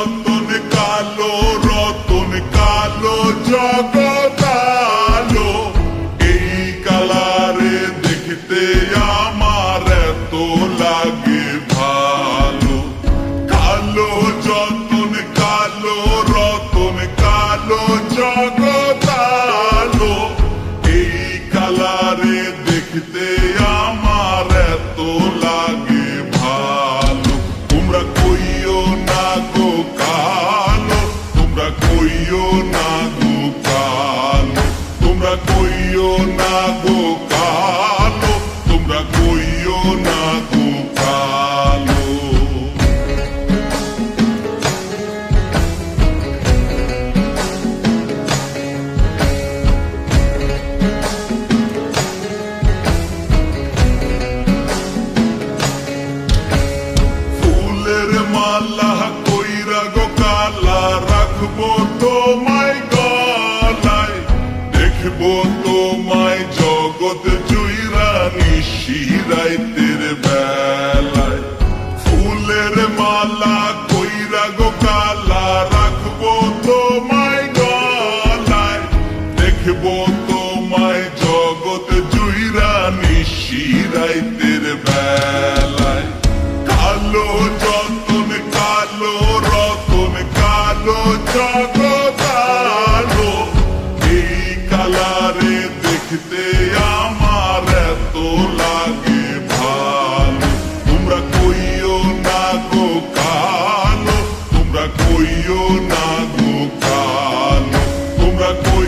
রতন কালো কালো জগত এই কালারে দেখতে লাগে ভালো। আমার এত লাগে ভালো। তোমরা কইও না কইও না গো তোমায় জগৎ জুইরা নিশিরাইতের বেলায়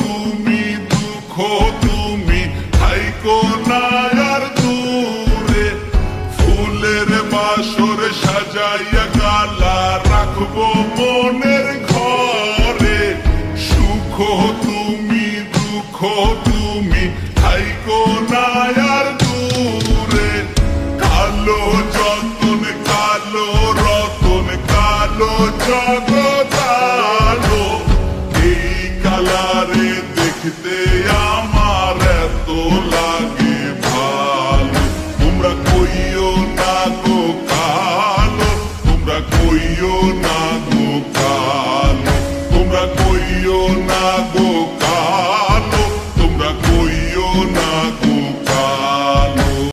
তুমি দুঃখ তুমি, থাইকো না আর দূরে। ফুলের বাসর সাজাইয়া কালা রাখব মনের ঘরে। সুখ তুমি, দুঃখ তুমি, থাইকো না আর দূরে। কালো যতন, কালো রতন, কালো জগতালো Chicago.